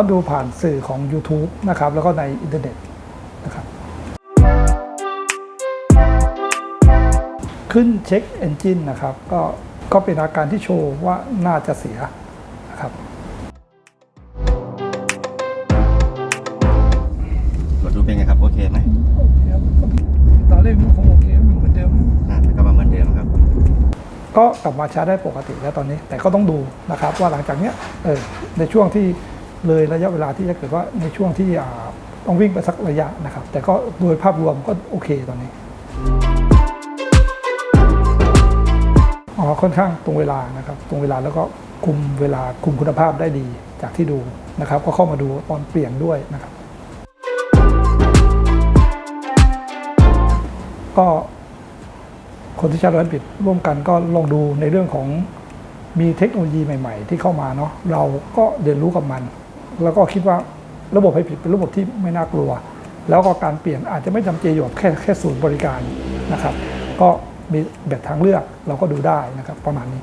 ก็ดูผ่านสื่อของ YouTube นะครับแล้วก็ในอินเทอร์เน็ตนะครับขึ้นเช็คเอนจินนะครับก็ก็เป็นอาการที่โชว์ว่าน่าจะเสียนะครับกดดูเป็นไงครับ โอเคไหมโอเคครับตอนแรกมันคงโอเคเหมือนเดิมอ่าแล้วก็มาเหมือนเดิมครับ ก็กลับมาใช้ได้ปกติแล้วตอนนี้ แต่ก็ต้องดูนะครับว่าหลังจากเนี้ยเออในช่วงที่ เลยระยะเวลาที่จะเกิดว่าในช่วงที่ต้องวิ่งไปสักระยะนะครับ แต่ก็โดยภาพรวมก็โอเคตอนนี้อ๋อค่อนข้างตรงเวลานะครับ ตรงเวลาแล้วก็คุมเวลาคุมคุณภาพได้ดีจากที่ดูนะครับ ก็เข้ามาดูตอนเปลี่ยนด้วยนะครับ ก็คนที่ใช้รถปิดร่วมกันก็ลองดูในเรื่องของมีเทคโนโลยีใหม่ ๆ ที่เข้ามาเนาะเราก็เรียนรู้กับมัน แล้วก็คิดว่าระบบไฮบริดเป็นระบบที่ไม่น่ากลัว แล้วก็การเปลี่ยนอาจจะไม่จำเจอยู่กับแค่แค่ศูนย์บริการนะครับ ก็มีแบบทางเลือกเราก็ดูได้นะครับประมาณนี้